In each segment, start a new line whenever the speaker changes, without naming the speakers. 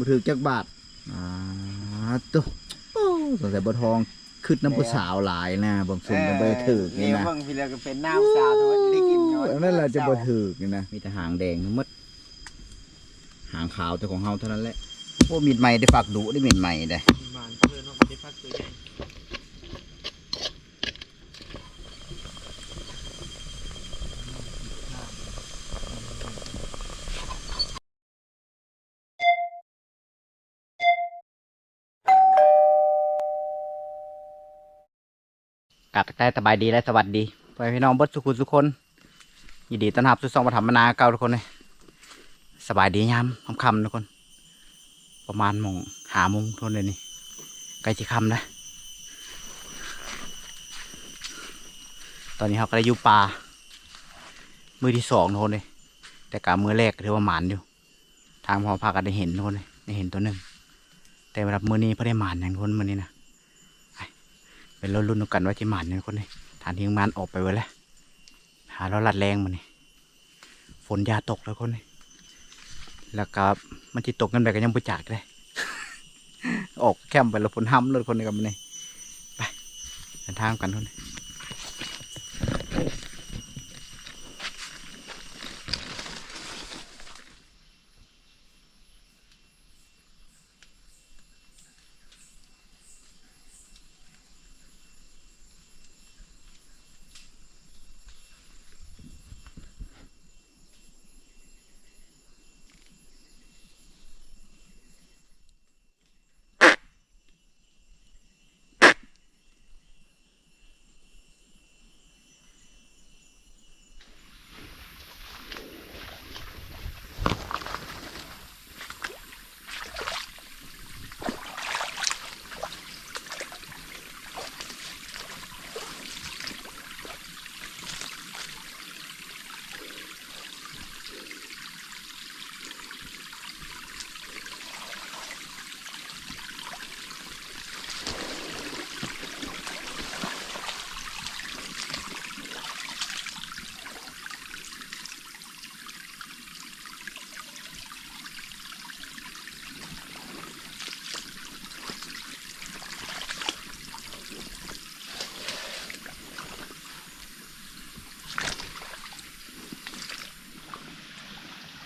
บ่ถือจักบาทอ่าตุ๊โอ้สงสัยบ่ทองขึ้นน้ำผู้สาวหลายนะบางส่วนก็บ่ได้ถือนี่
นี่
นะ
เบิ่งพี่แล้วก็เป็นน้ำสาวทุกคนได้กิน
อันนั่นแหละจะบ่ถือนี่นะมีแต่หางแดงทั้งหมดหางขาวแต่ของเฮาเท่านั้นแหละโอ้มีดใหม่ได้ฝากดุได้มีดใหม่ได้
บานเพื่อนเนาะบ่ได้พักตัวใหญ่
กัดแต่สบายดีและสวัสดีไปพี่น้องบดสุขุสุคนยินดีต้อนรับสู่ซองมาทำมนาเก่าทุกคนเลยสบายดียามค่ำๆทุกคน ประมาณมงหามงทุกคนเลยนี่ใกล้จะค่ำแล้วตอนนี้เขาก็ได้อยู่ป่ามือที่สองทุกคนเลยแต่การมือแรกก็ถือว่าหมานอยู่ ทางพอพากันได้เห็นทุกคนเลยได้เห็นตัวหนึ่งแต่สำหรับมือนี้พอได้หมานอย่างทุกคนมือนี้นะ เป็นรุ่นกันว่าที่หมันเนี่ยคนนี้ฐานทิ้งมันออกไปไว้แล้วหาเราลัดแรงมันนี่ฝนยาตกแล้วคนนี้แล้วก็มันจะตกกันแบบกันยังบุจักเลยออกแคมไปแล้วฝนห้ำเลยคนนี้กับมันนี่ไปเดินทางกันคนนี้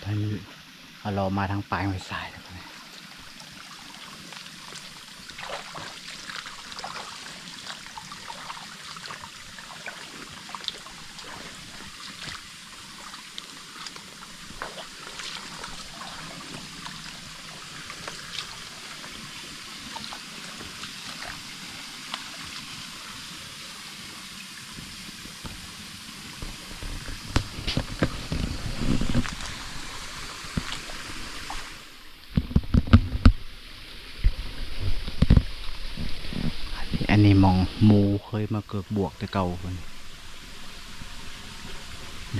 ตอนนี้ เอาเรามาทางปลายไม่สายแล้วนะอันนี้มองหมู เคยมาเกิดบวกแต่เก่าคน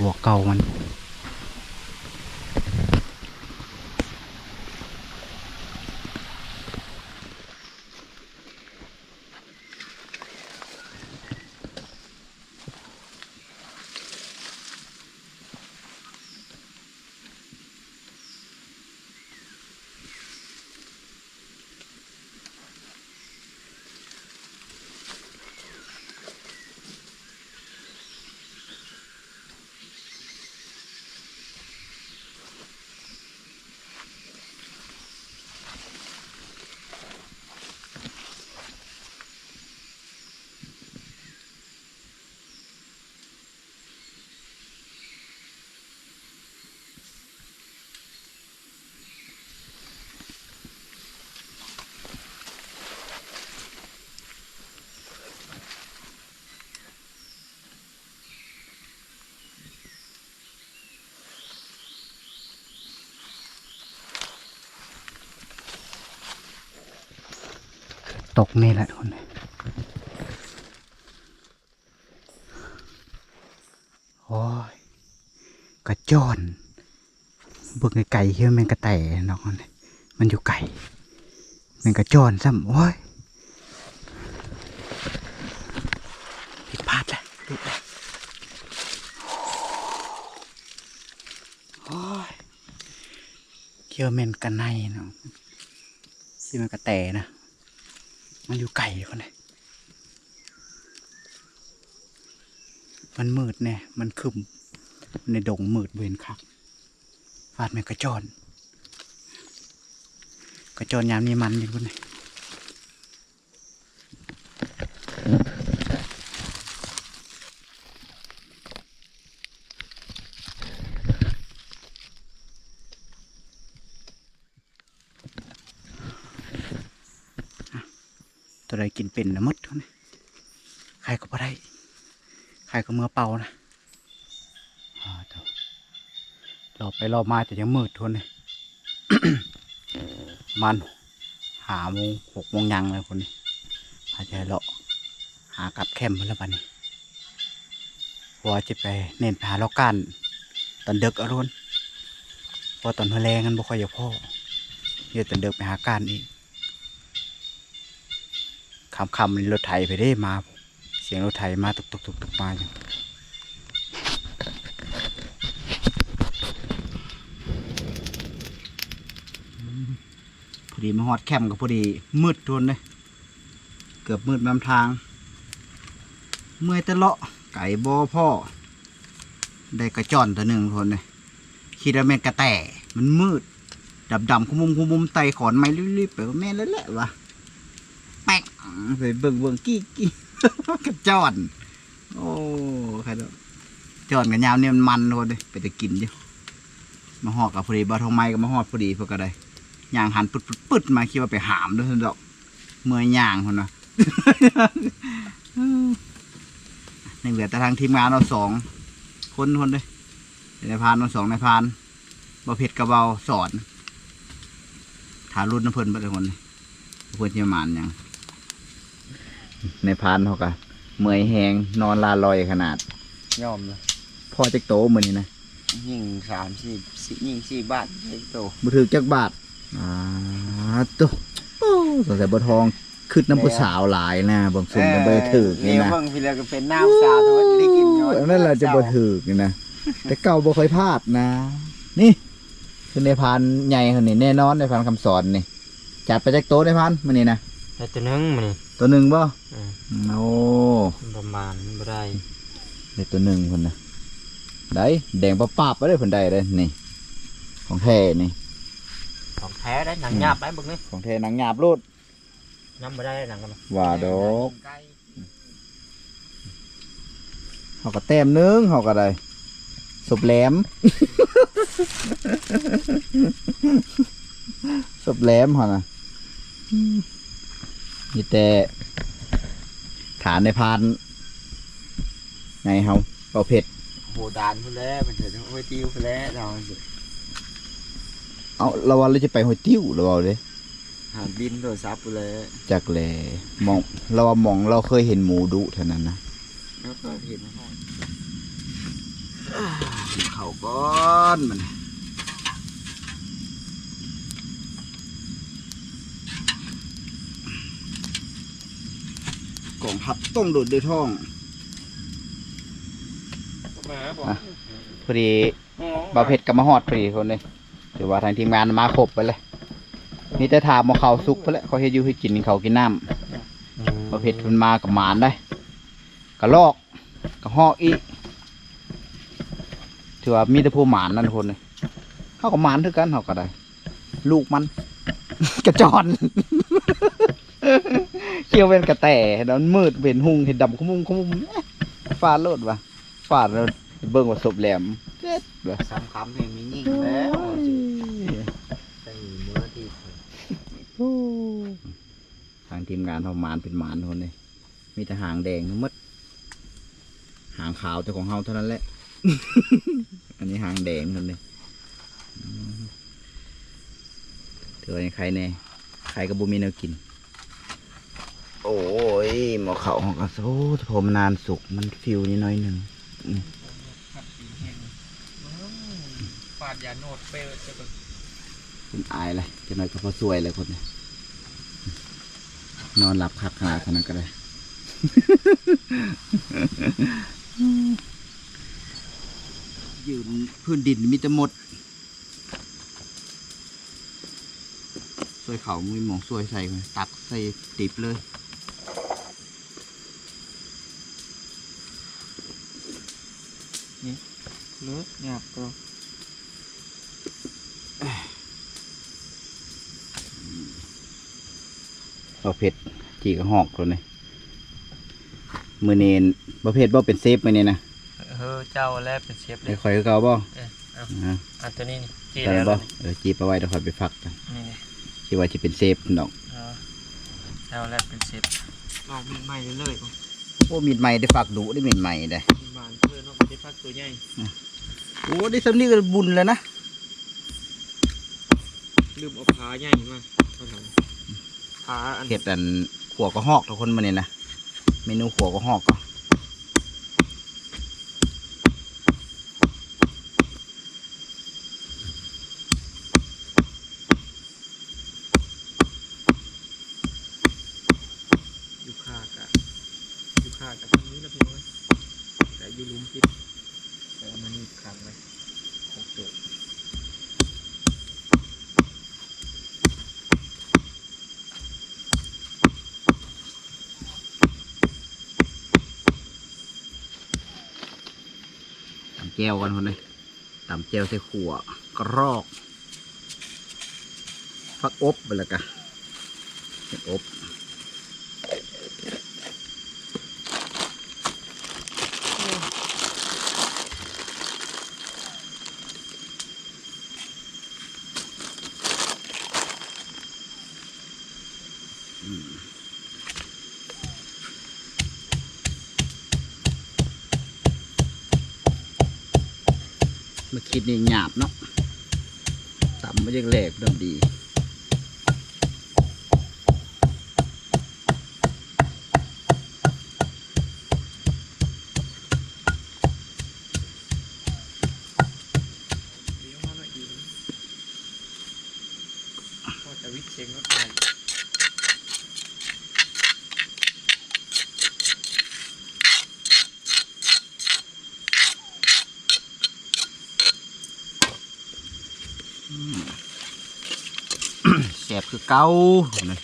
บวกเก่ามัน ตกนี่แหละคนโอ้ยกระจอนเบิกไก่เฮียแมงกระแตนาะคนมันอยู่ไก่แมงกระจอนซ้ำโอ้ยผิดพลาดแหละผิดแล้วโอ้ยเกี่ยวแมนกันในเนาะที่มันกระแตนะ มันอยู่ไก่คนไหนมันมืดแน่ มันคึมในดงมืดเวรคักฟาดแม่งกระจอน กระจอนยามนี้มันอยู่คนไหน ตัวใดกินเป็นนะมดนนี้ใครก็บ่ได้ใครก็เมื่อเป่านะเรอไปรอมาจะยังมืดทนเลยมันหาโมงหกโมงยังเลยคนนี้อาจจะเลาะหากับแคมป์มแล้วบัดนี้พราะว่าจะไปเน้นไปหาเลาะกันตอนเด็กอรุณพราะตอนแรงกันบ่ค่อยจะพ่อเดี๋ยวตอนเด็กไปหาการอีก คำคำๆนี่รถไถไปได้มา เสียงรถไถมาตุกตุกตุกตุกมาอยู่พอดีมาฮอดแคมป์กับพอดีมืดทนเลยเกือบมืดนำทาง เมื่อยตะเลาะไก่บอพ่อ ได้กระจอนตัวหนึ่งทนเลยคิดว่าแม่นกระแตมันมืดดำดำคุมุมคุมุมไตขอนไม้รีบๆไปว่าแม่แล้วแหละวะ ไปเบิ่งเบิ่งกี้กี้กระจอน โอ้ใครดอกจอนกับยาวเนี่ยมันมันโดนเลยไปแต่กินอยู่มาหอกกับพอดีบาทองไม้ก็มาหอดพอดีพวกก็ได้ย่างหันปึ๊ดปึ๊ดปึ๊ดมาคิดว่าไปหามด้วยท่านดอกเมื่อยย่างคนนะนี่เหลือแต่ทางทีมงานเราสองคนคนเลยในพานเราสองในพานบาเพ็ดกระเบาสอนถารุ่นน้ำเพลินไปเลยคนเลยเพื่อนเชี่ยมานยัง ในพรานเขากะเมื่อยแหงนอนลาลอยขนาด
ยอมเลย
พ่อจักโตเหมือนนี่นะ
ยิงสามสี่สี่ยิงสี่บ้านไอ้โต
บ่ถือจักบาทอ่าตุ๊โอ้สงสัยบ่ทองขึ้นน้ำผู้สาวหลายนะบางส่วนก็บ่ได้ถือนี่
นี่
นะ
เบิ่งพี่เลยก็เป็นน้ำสาวแต่ว่าจะได้กิน
อันนั่นแหละจะบ่ถือนี่นะแต่เก่าบ่เคยพลาดนะ นี่คือในพานใหญ่คนนี้แน่นอนในพานคำสอนนี่จัดไปจักโตในพานมื้อนี้นะ
แต่ตัวหนึงมันนี่
ตัวหนึ่งบ่
อืม
โอ้
ประมาณบ่ได้
ได้ตัวหนึ่งคนนะได้แดงปะปาบไปได้เพิ่นได้เลยนี่ ของแท้นี่
ของแท้ได้หนังหยาบได้เบึงนี่
ของแท้หนังหยาบรูด
น้ำบ่ได้หนังกันมา
ว่าดอกเฮาก็แต้มหนึงเฮาก็ได้ศพแหลมศพแหลมเฮานะ มีแต่ฐานในพานไงเฮาเป่าเผ็ด
โหดานพุ่นแล้วมันเถิดโอ้ยติ้วพุ่นแล้วเรา
เอาเราว่าเราจะไปหอยติ้วเราเอาเลย
หาบินโทรศัพท์พุ่นแล้ว
จากแลมองเราว่ามองเราเคยเห็นหมูดุเท่านั้นนะ
แล้วก็เห็นห้อง
เข่าก้อนมัน กล่องพับต้องโดดด้วยท้อง
มาบ่
อะพอดีบาเผ็ดกับมาฮอดพอดีคนเลยถือว่าทางทีมงานมาครบไปเลยมีแต่ถามมาเขาซุกไปแล้วเขาเฮ็ดอยู่ให้กินเขาวกินน้ำบาเผ็ดมันมากับหมานได้กระลอกกระหอกอีกถือว่ามีแต่ผู้หมานนั่นคนเลยเขากับหมานเท่ากันเขาก็ได้ ลูกมัน กระจอนเกี่ยวเป็นกระแตแล้วมันมืดเป็นหุงเห็นดำขมุมขมุมเอ๊ะฟาดโลดวะฟาดแล้วเบิ่งว่าศพแหลมเจ็ดวะ
สามคำเพลงมียิงแล้วใส่เมื่อที่
ทางทีมงานเขาหมานเป็นหมานคนเลยมีแต่หางแดงทั้งหมดหางขาวแต่ของเฮาเท่านั้นแหละ อันนี้หางแดงคนเลยอืมถือว่ายังใครแน่ใครก็บ่มีแนวกิน โอ้ยหมอเขาของกระโซ่พอมนานสุกมันฟิวนิดหน้อยหนึ่ง
ฟาดยาโนดเปลจะเป็น
คุณอายเลยจะน้อยก็พอสวยเลยคนนี้นอนหลับคักขนาดนั้นก็ได้ยืนพื้นดินมีแต่หมดซวยเขามีหมองซวยใส่ตักใส่ติบเลย
เลือหยาบก็
ประเภทจีกระหอกตัวนี้มือเนนประเภทบ่เป็นเซฟมือเนนนะ
เออเจ้าแล้วเป็นเชฟเล
เดี๋ย
ยว
คอยคือเก่าบ่
เออเอา
อ่า
อันตัวนี้นี่จี
ได้
แล้ว
บ่
นี่
เออจีบเอาไว้เดี๋ยวคอยไปฟักกัน
นี่นี่
คิดว่าจะเป็นเซฟดอก
เอาเจ้าแล้วเป็นเชฟลองมีใหม่เรื่อยๆก่อน
โอ้มีดใหม่ได้ฝักดุได้มีดใหม่ได้
มีบานเพื่อนเนาะได้พักตัวใหญ่
โอ้ได้สำนี้ก็บุญแล้วนะ
ลืมเอาผาใหญ่มาเอาทำผาอัน
เห็ดอันขัวกระหอกทุกคนมาเนี่ยนะเมนูขัวกระหอกก็ วกันคนเลยตำแจวใส่ขัวกรอกฟักอบไปละกันเห็ดอบ กินนี่หยาบเนาะต่ำไม่ใช่แหลกดำดี
เลี้ยงมาหน่อยดีนะพอจะวิทย์เชงรถไฟ
แสบ คือเก้าเนี่ย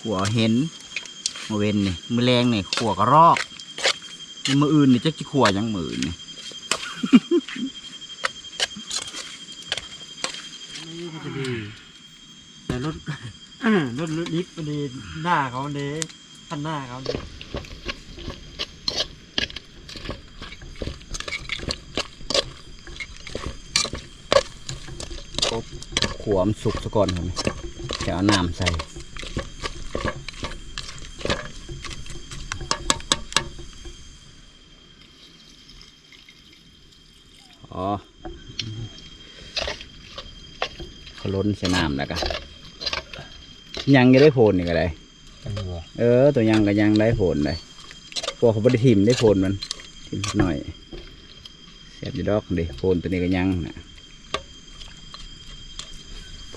ขัวเห็นมาเวนนี่มือแรงนี่ขัวกระรอกมืออื่นนี่จะกี่ขัวยังมืออื่นนี่
นี่ก็จะดีแต่รถรถลิฟต์มันดีหน้าเขาเด้คันหน้าเขาเด้
ขัวมันสุกซะก่อนครับจะเอาน้ำใส่อ๋อเขาล้นใส่น้ำแล้วกันยังจะได้โพนอีกอะไร
จังหวะ
เออ ตัวยังก็ยังได้ผลเลยพวกเขาบไดิทิมได้ผลมันทิมสักหน่อยเสียบอยู่ดอกดิผลตัวนี้ก็ยังนะ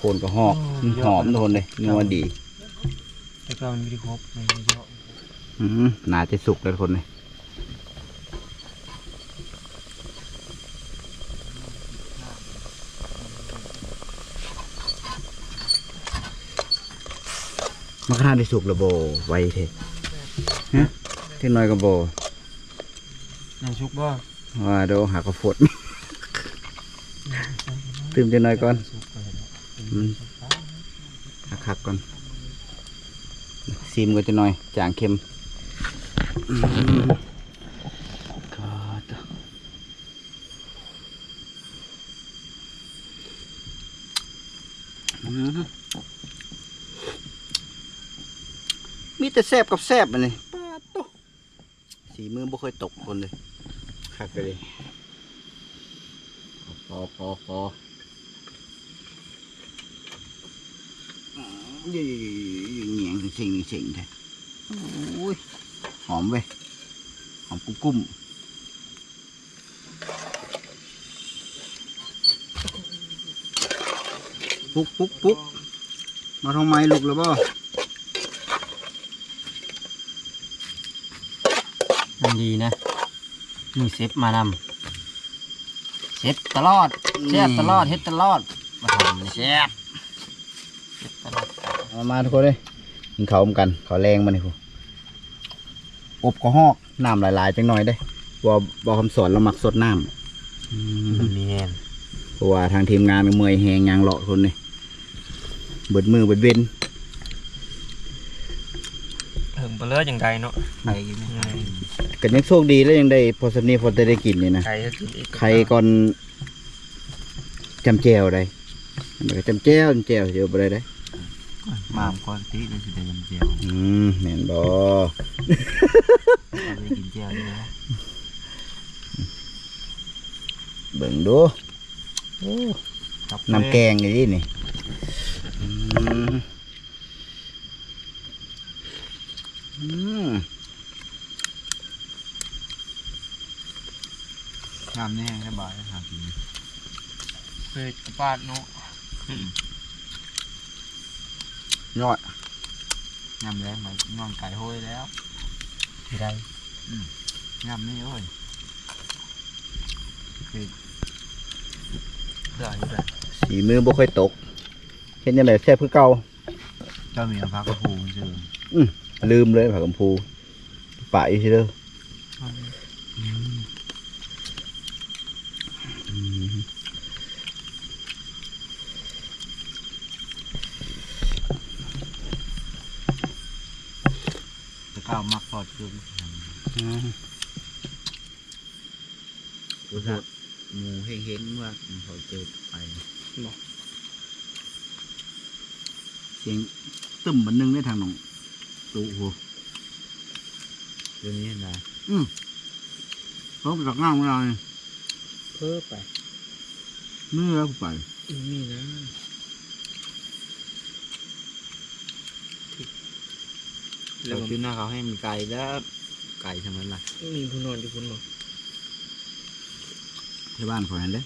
ผลก็หอกมันหอมทุกคนเลยนัวดี
แต่ก็มันไม่ได้ครบมันเยอะ
อืมน่าจะสุกแล้วทุกคนเลยมะขามได้สุกแล้วโบไวเทฮะเท่น้อยก็โบ
นายชุกบ่
ว่าโดหากระฟดตื่มเท่น้อยก่อน
ชุ กก็เห็นแล้ว
อืมคักๆก่อนซีมก็จะหน่อยจางเค็มอืมก็ต่ออืมมีแต่แซบกับแซบมันเลยป้าดโตสีมือบ่เคยตกคนเลยคักไปเลยพอพอพอ ยี่เหงียงสิ่งสิ่งแท้โอ้ยหอมเว้ยหอมกุ้มกุ้มปุ๊กปุ๊กปุ๊กมาทำไมลูกแล้วบ่
มันดีนะมีเซฟมานำ
เฮ็ดตลอดแซ่บตลอดเฮ็ดตลอดมาทำแซ่บเฮ็ดตลอด
มามาทุกคนเลยกินเขาวเหมือนกันเขาวแรงมาเนี่ยพูอบก็หอกน้ำหลายๆจังหน่อยได้บ่บ่คำสอนเรามักสดน้ำอืม
มีแห้ง
เพราะว่าทางทีมงานก็เมื่อยแหงยางเลาะคนนี่เบิดมือเบิดเว้น
เหิงเปลือยอย่างใดเนาะ
ไข่อยู่ในไข่
ก็ยังโชคดีแล้วยังได้พอสำนีพอจะได้กินนี่นะ
ไข่ก็กินอีก
ใครก่อนจำแจวได้มันก็จำแจวจำแจวเดี๋ยวบ่ได้ได้
มามก่อนตีเลยสิได้ยำเจียว
อืมแม่นบ่
ได้กินเจียวนี่นะ
เบิ่งดู
จับ
น้ำแกงนี่ดินี่อืมอืม
น้ำแห้งสบายหากิน
เคยกระปาดเนาะ
ยอด
น้ำแรงไหมน้องไก่ห้อยแล้ว
ที่ได้
น้ำนี่โอ้ย
เหลืออยู่เลย
สีมือบ่ค่อยตกเห็นยังไงแซ่บคือเก่า
เจ้ามีผักกระพูซื่อ
ลืมเลยผักกำพูป่าอีทีเด้ออืม
จะก้าวมักทอดคือ
อืม
รู้สึกหมูเฮงๆว่าเขาเจอไป
เสียงตึมบันนึงได้ทางหนองตูโห
เรื่องนี้นะ
เขาไปตักน้ำของเราเนี่ย
เพิ่มไป
เมื่อไป
อีนี่นะ
เราชื่อหน้าเขาให้มีไก่แล้วไก่ทำไมล่ะ
มีผู้นอนอยู่คุณบอก
ที่บ้านขอยหันเลย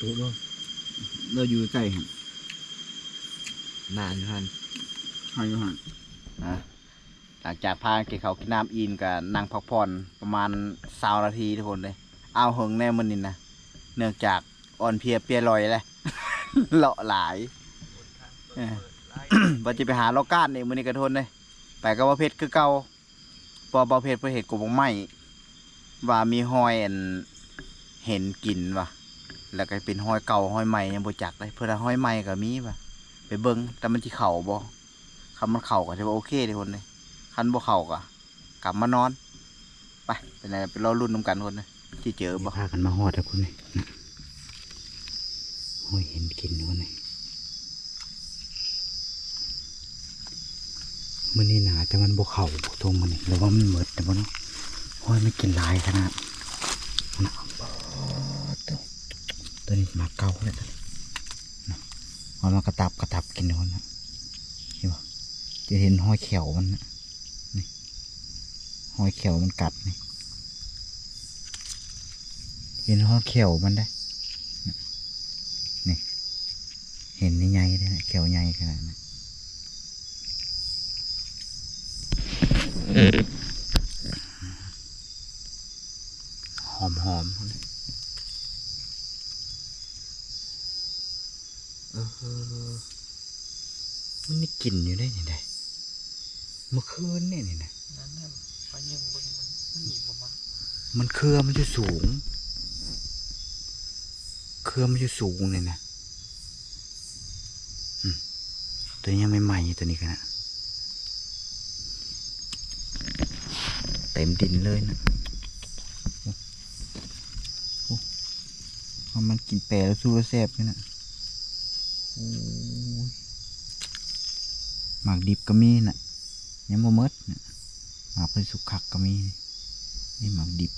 ตู้บ่
เราอยู่ใกล้หัน
นานท่าน
ให้อยู่หันนะหลังจากพาเกี่เขาวกินน้ำอินกับนั่งพักผ่อนประมาณสานาทีทุกคนเลยเอาเหิงแน่มันนี่นะเนื่องจากอ่อนเพลียเปียลอยเลยเลาะหลายเออ ว่าจะไปหาโลก้านนี่มือนี้กระทนเลยไปก็ว่าเพชรคือเก่าพอเบาเพชรเพื่อเห็ดกบงไม้ว่ามีหอยเห็นกินว่ะแล้วก็เป็นหอยเก่าหอยใหม่ยังบ่จักเลยเพื่อหอยใหม่ก็มีว่ะไปเบิ่งแต่มันที่เข่าบ่คำมันเข่าก็จะว่าโอเคทุกคนเลยคันบ่เข่าก็กลับมานอน ไปเป็นไงไปรอรุ่นน้ำกันคนเลยที่เจอบ่พากันมาหอดทุกคนเลยหอยเห็นกินทุกคนเลย มันนี่หนาแต่มันบกเข่าบกทงมันนี่หรือว่ามันเหมิดแต่บ่เนาะโอ้ยไม่กินลายขนาดนะตัวตัวนี้มาเก่าเลยตัวนี้นะเอามากระตับกระตับกินคนนะเห็นปะจะเห็นห้อยเขียวมันนะนี่ห้อยเขียวมันกัดนี่เห็นห้อยเขียวมันได้นี่เห็นใหญ่ๆเลยนะเขียวใหญ่ขนาดนั้น หอมหอมๆเลยเออมันนี่กลิ่นอยู่ได้ยังไงเมื่อคืนเนี่ยนี่นะ
นั่นน่ะไปยังเบิ่งมันมันหนีบ่มา
มันเครือมันจะสูง เครือมันจะสูงเลยนะอืมตัวนี้ยังไม่ใหม่ตัวนี้กันนะ เต็มดินเลยนะเพราะมันกินแปรแล้วสู้แล้วแซ่บนี่นะโอ้ยหมากดิบก็มีน่ะยังบ่หมดน่ะหมากเป็นสุกคักก็มี นี่หมากดิบ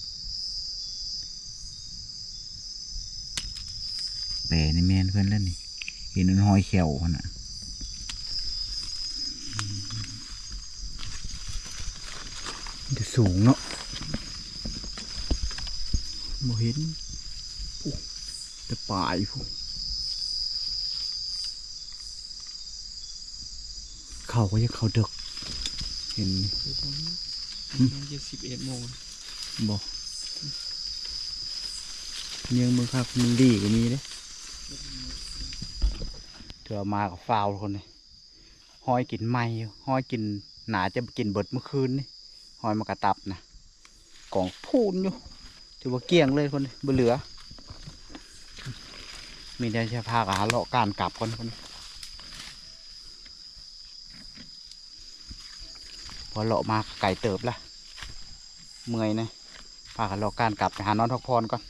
แปรในแมนเพื่อนแล้วนี่เห็นมันหอยเขียวนน่ะอืมมันจะ สูงเนาะบ่เห็นแต่ป่ายพวกเขาก็ยังเขาเดึก เห็น
คือผม
อืม
มันจะสิบเอ็ดโมง
บอกเนียงมือครับมันดีก็มีเด้เถื่อมากับฟาวทุกคนเลยห้อยกินไม่อยู่ห้อยกินหนาจะกินเบิดเมื่อคืนนี่ ห้อยมากระตับนะกล่องพูนอยู่ถือว่าเกลี้ยงเลยคนนี้บ่เหลือ มีแต่จะพากับหาเลาะการกลับคนคนพอเลาะมาไก่เติบละเมื่อยนะพากันเลาะการกลับไปหานอนพักผ่อนก่อน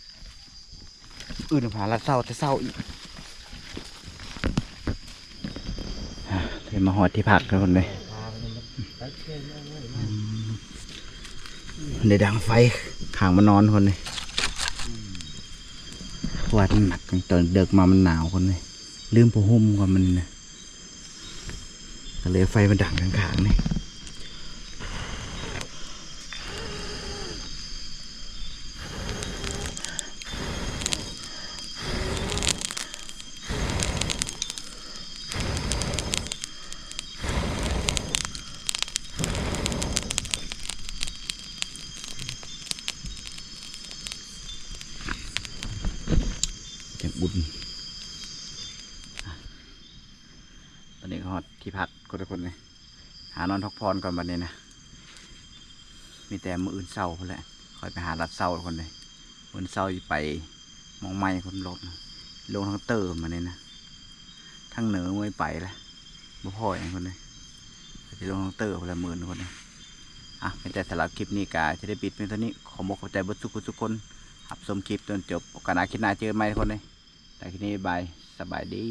อื่นหาลัดเศร้าแต่เศร้าอีกอะเลยมาหอดที่พักกันคนเลย
พาไปมันไปเชื่อเอาไว้มา
ได้ดังไฟขางมานอนคนเลยวัดหนักตอนเดิกมามันหนาวคนเลยลืมผ้าห่มก่อนมันนะเลยไฟมันดังข้างๆนี่ บุญ ตอนนี้ก็ฮอดที่พักก็ทุกคนเลยหานอนพักผ่อนก่อนบันนี้นะ มีแต่มืออื่นเศร้าคนแหละคอยไปหารัดเศร้าคนเลยมืออื่นเศร้าไปมองไม่คนลงลงทางเติมมาเนี่ยนะ ทั้งเหนือมวยไปแล้วบ่พ่ออย่างคนเลยจะลงทางเติมคนละหมื่นคนเลยอะเป็นแต่สำหรับคลิปนี้กาจะได้ปิดเพียงเท่านี้ ขอบอกขอบใจบุตรทุกคนทุกคนหับชมคลิปจนจบโอกาสหน้าคลิปหน้าเจอกันใหมทุกคนเลย แต่ที่นี้บายสบายดี